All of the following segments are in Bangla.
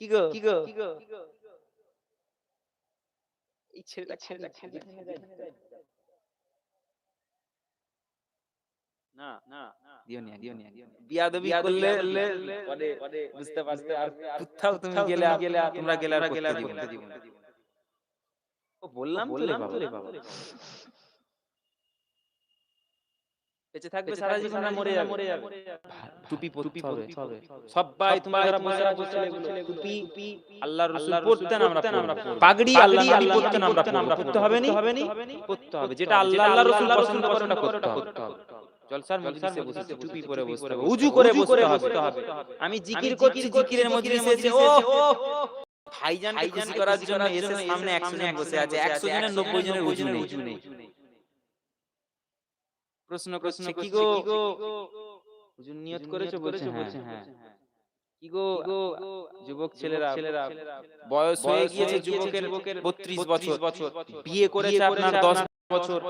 কি গো? কি গো? এই ছেলেটা ছেলেটা না না দিও নিয়া দিও নিয়া বিয়াদবি করলে বুঝতে পারতে আর কোথাও তুমি গেলে গেলে তোমরা গেলে আর করতে দিব বললাম তো রে বাবা। বেঁচে থাকবে সারা জীবন না মরে যাবে। টুপি টুপি হবে। সবাই তোমরা যারা টুপি আল্লাহর রাসূল আমরা আমরা পাগড়ি আল্লাহ নবী পড়তেন আমরা আমরা পড়তে হবে নি? হবে নি? পড়তে হবে। যেটা আল্লাহ আল্লাহর রাসূল পছন্দ করতে হবে। জলসার মজলিসে বসে উজু করে বসতে হবে। উজু করে বসতে হবে। আমি জিকির করছি জিকিরের মজলিসে এসে ও ভাইজানকে খুশি করার জন্য এসে সামনে 100 জন বসে আছে 100 জনের 90 জনের উজু নেই প্রশ্ন করছে কি গো? হুজুর নিয়ত করেছ বলছে হ্যাঁ। কি গো? যুবক ছেলেরা ছেলেরা। বয়স হয়ে গিয়েছে যুবকের 32 বছর। বছর। বিয়ে করেছে আপনার 10 বছর।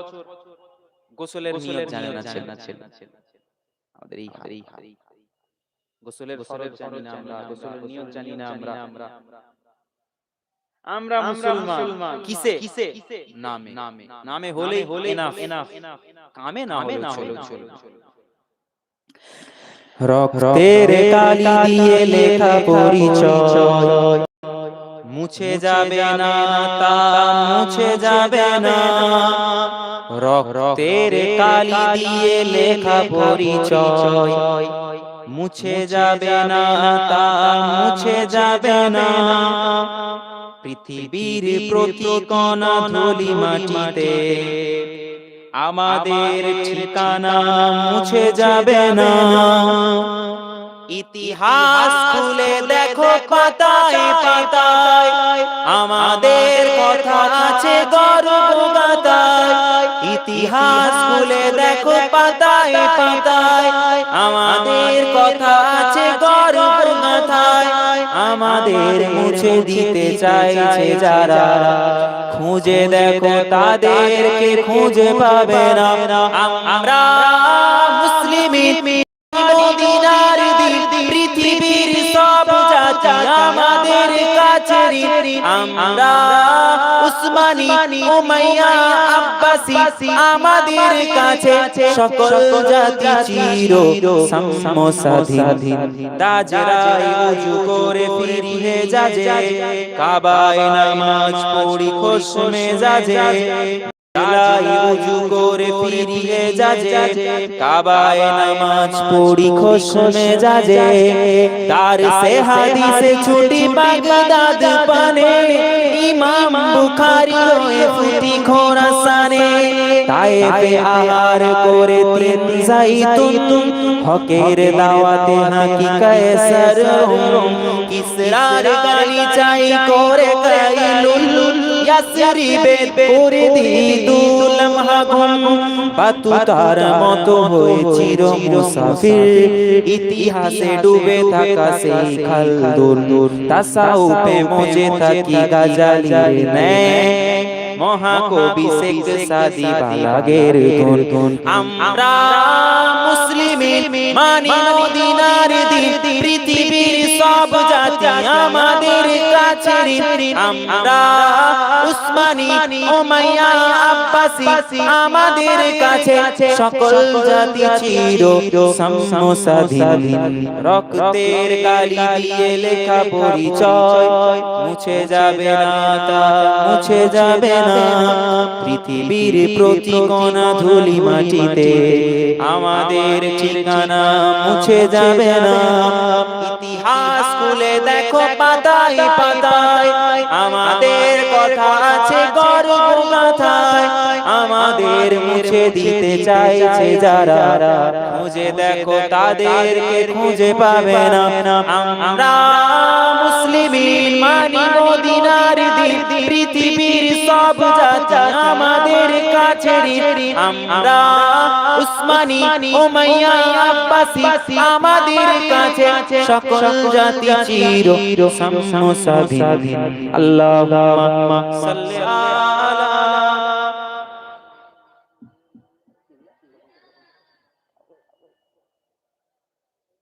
গোসলের নিয়ত জানে না ছেলে ছেলে আমাদের এই এই গোসলের ফরজ জানি না আমরা গোসলের নিয়ত জানি না আমরা। আমরা মুসলমান। কিসে? কিসে? নামে। নামে। নামে। হলে হলে এনাফ এনাফ কামে না হলে চলো চলো রক্তের কালি দিয়ে লেখা পরিচয়। মুছে যাবে না তা মুছে যাবে না। রক্তের কালি দিয়ে লেখা পরিচয়। মুছে যাবে না তা মুছে যাবে না। পৃথিবীর প্রতি কণা ধুলি মাটিতে আমাদের ঠিকানা মুছে যাবে না। ইতিহাস খুলে দেখো পাতায় পাতায়, আমাদের কথা আছে ইতিহাস খুলে দেখো পাতায় পাতায়, আমাদের কথা আমাদের মুছে দিতে চাইছে যারা। খুঁজে দেখো তাদেরকে খুঁজে পাবে না। আমরা মুসলিম। কাছে আমরা উসমানী, উমাইয়া, আব্বাসী, আমাদের কাছে সকল জাতি চির সমসাধীন দাজরাই উজু করে ফিরিয়ে যাজে, কাবায় নামাজ পড়ি খোসমে যাজে লাই উজু করে ফিরিয়ে যাজে কাবায় নামাজ পড়ি যাজে তার সে হাদিসে ছুটি বাগদাদ পানে ইমাম বুখারী রয়ে ফুটি খোরাসানে তায়েফে আহার করে তিন জাইতুন হকের দাওয়াতে নাকি কায়সার কিসরার গালি চাই করে কাইলুল ইয়াসরিবে করে দিদুল মাহগুম পাতু তার মতো হয়ে চির মুসাফির ইতিহাসে ডুবে থাকা সেই খালদুন তাসাউফে মজে থাকি গাজালির ন্যায় মহাকবি শেখ সাদি বালাগের গুন আমরা মুসলিম মানি মদিনার দিন পৃথিবীর সব জাতি আমাদের কাছে আমাদের কাছে সকল জাতি চির রক্তের গালি দিয়ে লেখা পরিচয়, মুছে যাবে না তা, মুছে যাবে না। পৃথিবীর প্রতি কণা ধুলি মাটিতে আমাদের ঠিকানা মুছে যাবে না। ইতিহাস খুলে দেখো পাতায় পাতায়। আমাদের কথা আছে গর্ব মাথায় আমাদের মুছে দিতে চাইছে যারা। খুঁজে দেখো তাদেরকে খুঁজে পাবে না। আমরা মদিনার দিন, পৃথিবীর সব জাতি আমাদের কাছে আমরা উসমানী, উমাইয়া, আব্বাসী আমাদের কাছে সকল জাতি চির সাম্য স্বাধীন আল্লাহুম্মা সাল্লি